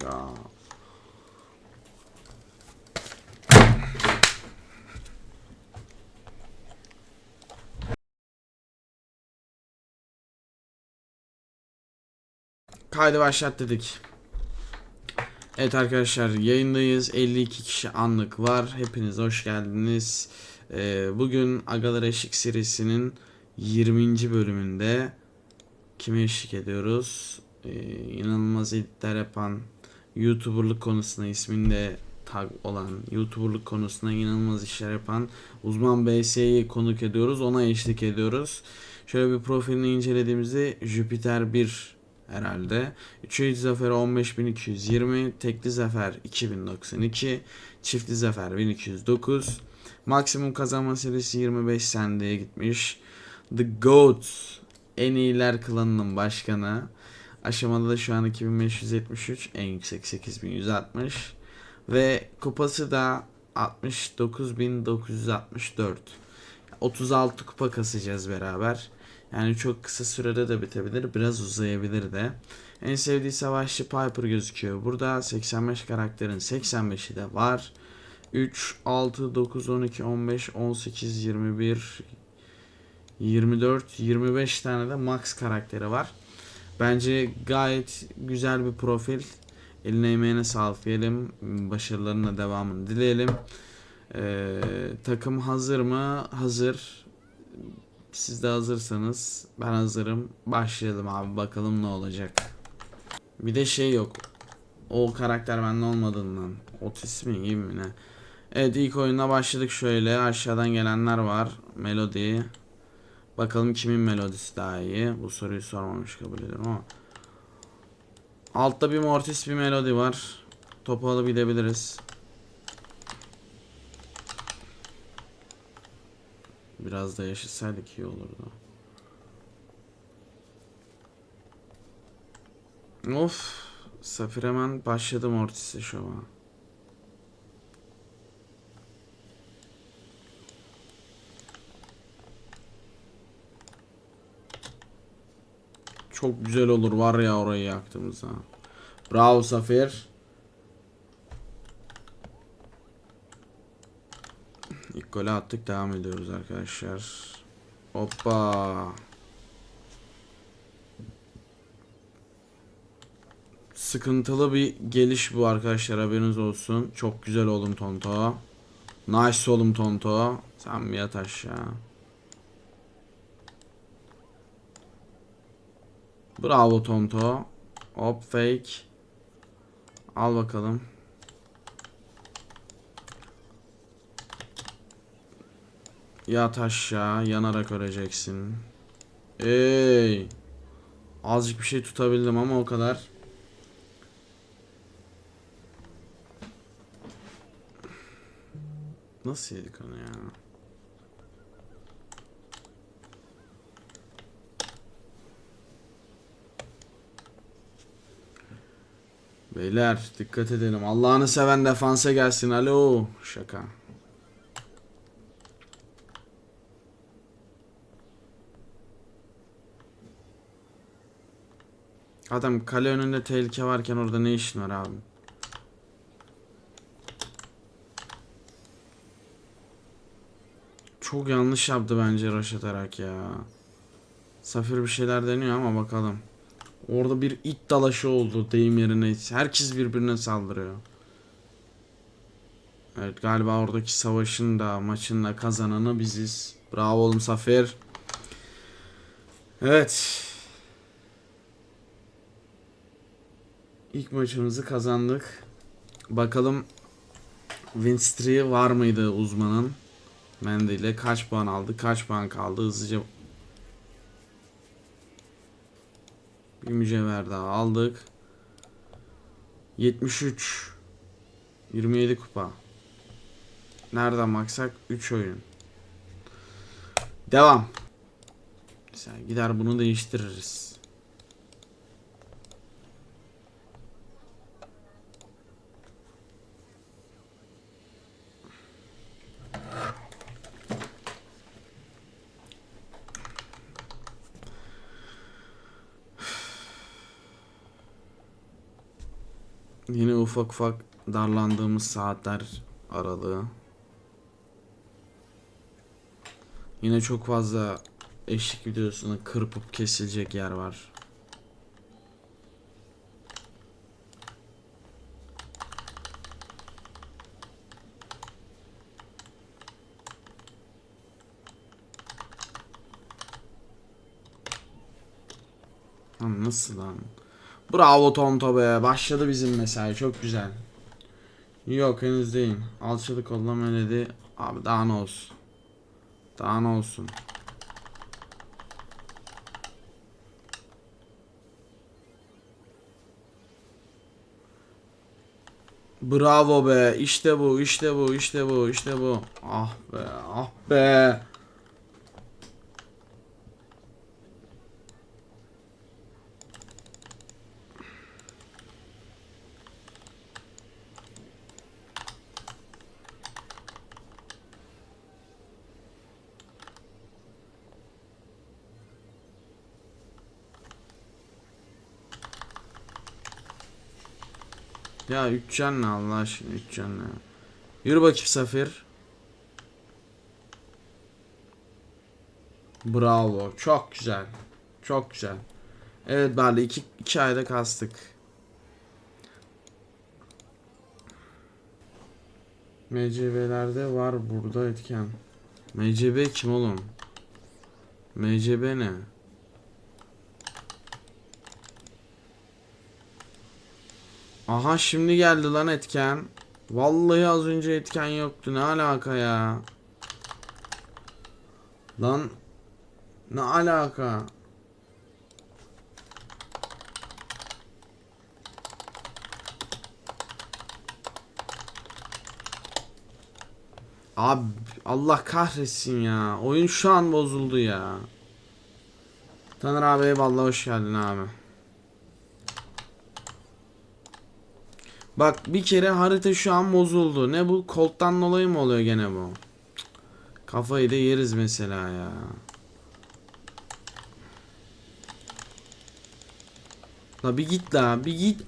Ya. Kaydı başlat dedik. Evet arkadaşlar yayındayız. 52 kişi anlık var. Hepiniz hoş geldiniz. Ee, bugün Agalar Eşik serisinin 20. bölümünde kime eşlik ediyoruz? Ee, inanılmaz editler yapan YouTuber'lık konusunda isminde tag olan YouTuber'lık konusunda inanılmaz işler yapan uzman BS'yi konuk ediyoruz. Ona eşlik ediyoruz. Şöyle bir profilini incelediğimizde Jüpiter 1 herhalde. Üçüncü zafer 15220, tekli zafer 2092, çiftli zafer 1209. Maksimum kazanma serisi 25 seneye gitmiş. The Goat en iyiler klanının başkanı. Aşamada da şu an 2573, en yüksek 8160 ve kupası da 69964. 36 kupa kasacağız beraber. Yani çok kısa sürede de bitebilir. Biraz uzayabilir de. En sevdiği savaşçı Piper gözüküyor. Burada 85 karakterin 85'i de var. 3, 6, 9, 12, 15, 18, 21, 24, 25 tane de max karakteri var. Bence gayet güzel bir profil. Eline emeğine sağlık diyelim. Başarılarına devamını dileyelim. Ee, takım hazır mı? Hazır. Siz de hazırsanız ben hazırım. Başlayalım abi bakalım ne olacak. Bir de şey yok. O karakter bende olmadığından. Otis mi gibi mi ne? Evet ilk oyuna başladık şöyle. Aşağıdan gelenler var. Melody. Bakalım kimin melodisi daha iyi. Bu soruyu sormamış kabul ediyorum ama. Altta bir Mortis bir Melody var. Topu alıp gidebiliriz. Biraz da yaşasaydık iyi olurdu. Of. Safir hemen başladı Mortis'e şova. Çok güzel olur var ya orayı yaktığımızda. Bravo Safir. İlk golü attık devam ediyoruz arkadaşlar. Hoppa. Sıkıntılı bir geliş bu arkadaşlar haberiniz olsun. Çok güzel oğlum Tonto. Nice oğlum Tonto. Sen bir yat aşağı. Bravo Tonto. Hop fake. Al bakalım. Yat aşağı yanarak öleceksin. Ey. Azıcık bir şey tutabildim ama o kadar. Nasıl yedik onu ya? Beyler dikkat edelim. Allah'ını seven defansa gelsin. Alo. Şaka. Adam kale önünde tehlike varken orada ne işin var abi? Çok yanlış yaptı bence rush atarak ya. Safir bir şeyler deniyor ama bakalım. Orada bir it dalaşı oldu deyim yerine. Herkes birbirine saldırıyor. Evet galiba oradaki savaşın da maçın da kazananı biziz. Bravo oğlum Safir. Evet. İlk maçımızı kazandık. Bakalım win streak'i var mıydı uzmanın? Mendy ile kaç puan aldı? Kaç puan kaldı? Hızlıca bir mücevher daha aldık. 73 27 kupa. Nereden baksak 3 oyun. Devam. Mesela gider bunu değiştiririz. Yine ufak ufak darlandığımız saatler aralığı. Yine çok fazla eşlik videosunu kırpıp kesilecek yer var. Lan nasıl lan? Bravo Tonto be. Başladı bizim mesai. Çok güzel. Yok henüz değil. Alçalı kollama dedi. Abi daha ne olsun. Daha ne olsun. Bravo be. İşte bu, işte bu, işte bu, işte bu. Ah be, ah be. Ya üç can ne Allah aşkına üç can ne? Yürü bakayım Safir. Bravo. Çok güzel. Çok güzel. Evet Barley iki, iki ayda kastık. MCB'lerde var burada etken. MCB kim oğlum? MCB ne? Aha şimdi geldi lan etken. Vallahi az önce etken yoktu. Ne alaka ya? Lan ne alaka? Abi Allah kahretsin ya. Oyun şu an bozuldu ya. Taner abi eyvallah hoş geldin abi. Bak bir kere harita şu an bozuldu. Ne bu? Colt'tan dolayı mı oluyor gene bu? Kafayı da yeriz mesela ya. La bir git la bir git.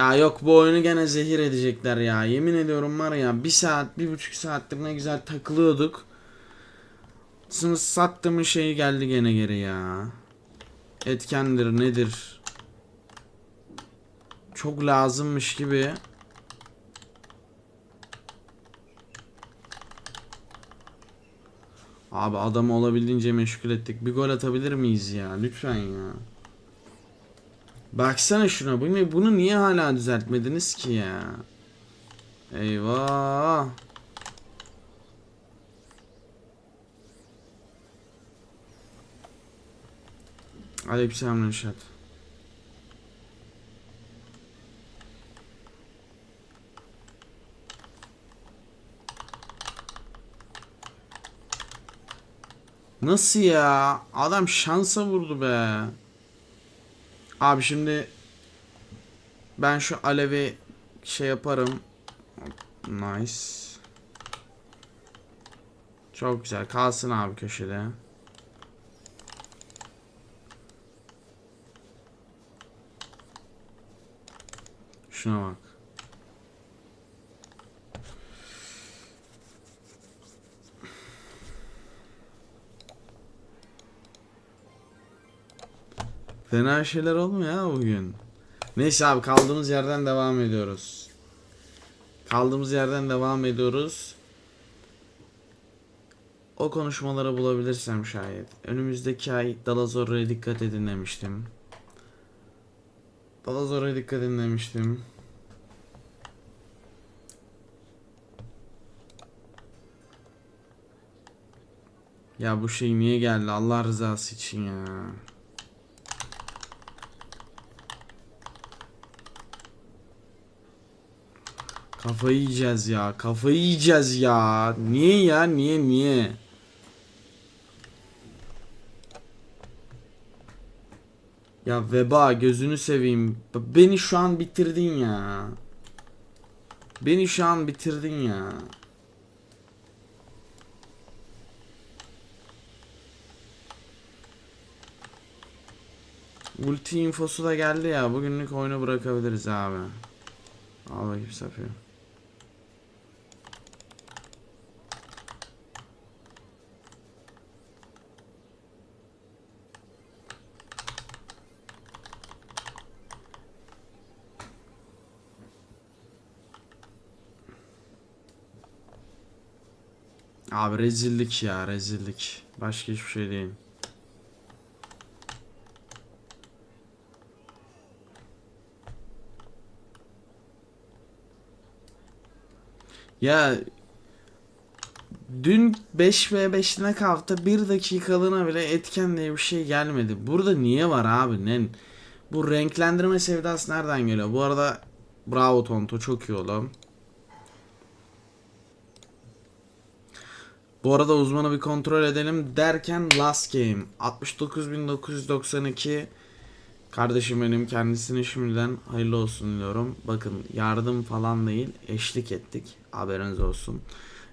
Ya yok bu oyunu gene zehir edecekler ya. Yemin ediyorum var ya bir saat bir buçuk saattir ne güzel takılıyorduk. Sonra sattığımın şeyi geldi gene geri ya. Etkendir nedir? Çok lazımmış gibi. Abi adamı olabildiğince meşgul ettik. Bir gol atabilir miyiz ya? Lütfen ya. Baksana şuna. Bunu, bunu niye hala düzeltmediniz ki ya? Eyvah. Aleykümselam Reşat. Nasıl ya? Adam şansa vurdu be. Abi şimdi ben şu alevi şey yaparım. Nice. Çok güzel. Kalsın abi köşede. Şuna bak. Fena şeyler olmuyor ya bugün. Neyse abi kaldığımız yerden devam ediyoruz. Kaldığımız yerden devam ediyoruz. O konuşmaları bulabilirsem şayet. Önümüzdeki ay Dalazor'a dikkat edin demiştim. Dalazor'a dikkat edin demiştim. Ya bu şey niye geldi Allah rızası için ya. Kafayı yiyeceğiz ya. Kafayı yiyeceğiz ya. Niye ya? Niye niye? Ya Veba gözünü seveyim. Beni şu an bitirdin ya. Beni şu an bitirdin ya. Ulti infosu da geldi ya. Bugünlük oyunu bırakabiliriz abi. Al bakayım Safiye. Abi rezillik ya rezillik. Başka hiçbir şey değil. Ya dün 5 ve 5'ine kalktı bir dakikalığına bile etken diye bir şey gelmedi. Burada niye var abi? Ne? Bu renklendirme sevdası nereden geliyor? Bu arada bravo Tonto çok iyi oğlum. Bu arada uzmanı bir kontrol edelim derken last game 69.992 Kardeşim benim kendisine şimdiden hayırlı olsun diliyorum. Bakın yardım falan değil eşlik ettik haberiniz olsun.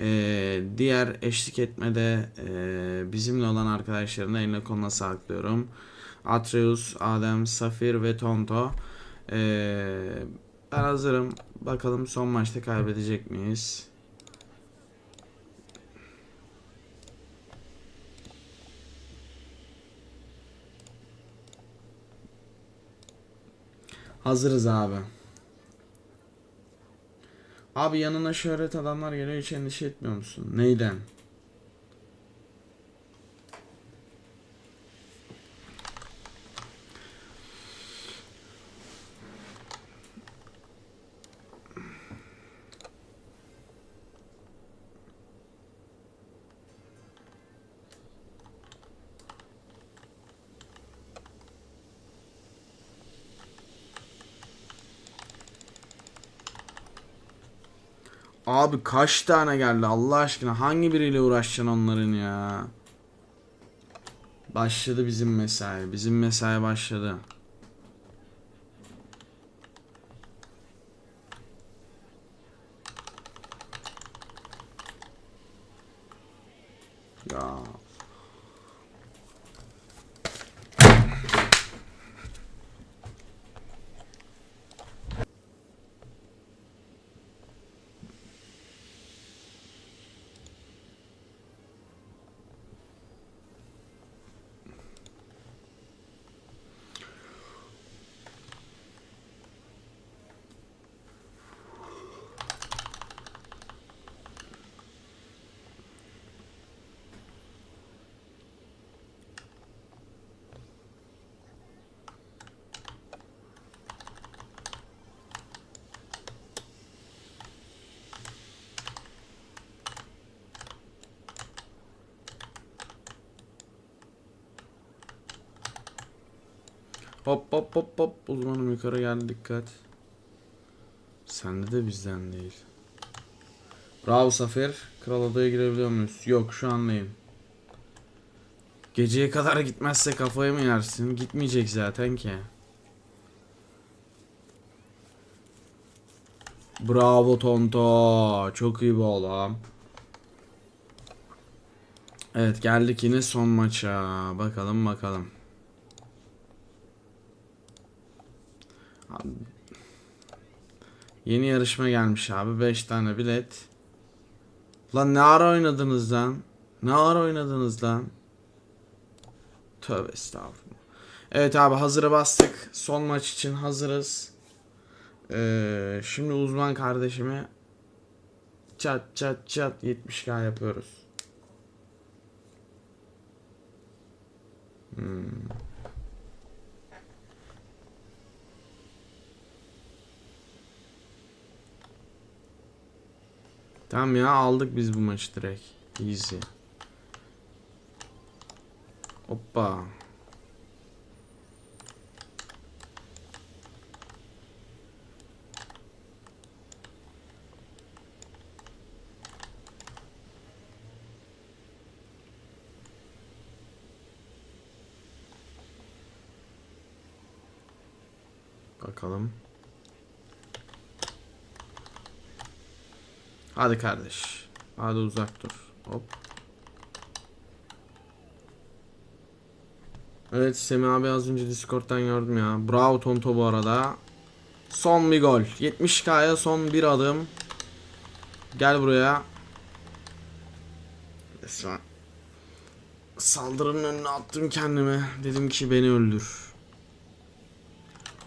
Ee, diğer eşlik etmede e, bizimle olan arkadaşların da eline koluna saklıyorum. Atreus, Adem, Safir ve Tonto. Ee, ben hazırım. Bakalım son maçta kaybedecek miyiz? Hazırız abi. Abi yanına şöhret adamlar geliyor hiç endişe etmiyor musun? Neyden? Abi kaç tane geldi Allah aşkına hangi biriyle uğraşacaksın onların ya? Başladı bizim mesai. Bizim mesai başladı. Ya. Hop hop hop hop. Uzmanım yukarı geldi dikkat. Sende de bizden değil. Bravo Safer. Kral odaya girebiliyor muyuz? Yok şu an değil. Geceye kadar gitmezse kafayı mı yersin? Gitmeyecek zaten ki. Bravo Tonto. Çok iyi bu oğlum. Evet geldik yine son maça. Bakalım bakalım. Abi, Yeni yarışma gelmiş abi. 5 tane bilet. Lan ne ara oynadınız lan? Ne ara oynadınız lan? Tövbe estağfurullah. Evet abi hazıra bastık. Son maç için hazırız. Ee, şimdi uzman kardeşime çat çat çat 70k yapıyoruz. Hmm. Tamam ya aldık biz bu maçı direkt. Easy. Hoppa. Bakalım. Hadi kardeş. Hadi uzak dur. Hop. Evet Semih abi az önce Discord'dan gördüm ya. Bravo Tonto bu arada. Son bir gol. 70k'ya son bir adım. Gel buraya. Resmen. Saldırının önüne attım kendimi. Dedim ki beni öldür.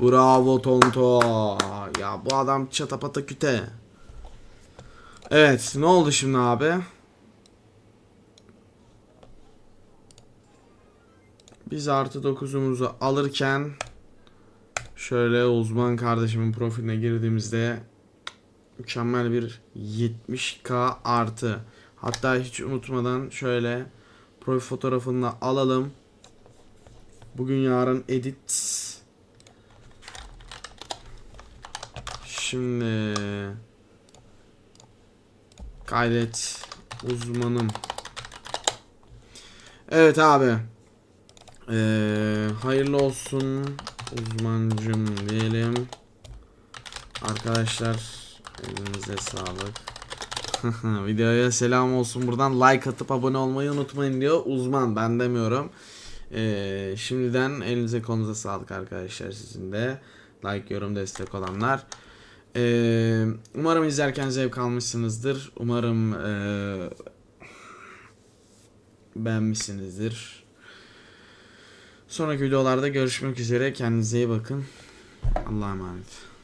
Bravo Tonto. Ya bu adam çatapata küte. Evet ne oldu şimdi abi? Biz artı 9'umuzu alırken şöyle uzman kardeşimin profiline girdiğimizde mükemmel bir 70k artı. Hatta hiç unutmadan şöyle profil fotoğrafını da alalım. Bugün yarın edit. Şimdi kaydet uzmanım. Evet abi. Ee, hayırlı olsun uzmancım diyelim. Arkadaşlar elinize sağlık. Videoya selam olsun buradan like atıp abone olmayı unutmayın diyor uzman ben demiyorum. Ee, şimdiden elinize kolunuza sağlık arkadaşlar sizin de. Like yorum destek olanlar. Umarım izlerken zevk almışsınızdır. Umarım ee, beğenmişsinizdir. Sonraki videolarda görüşmek üzere. Kendinize iyi bakın. Allah'a emanet.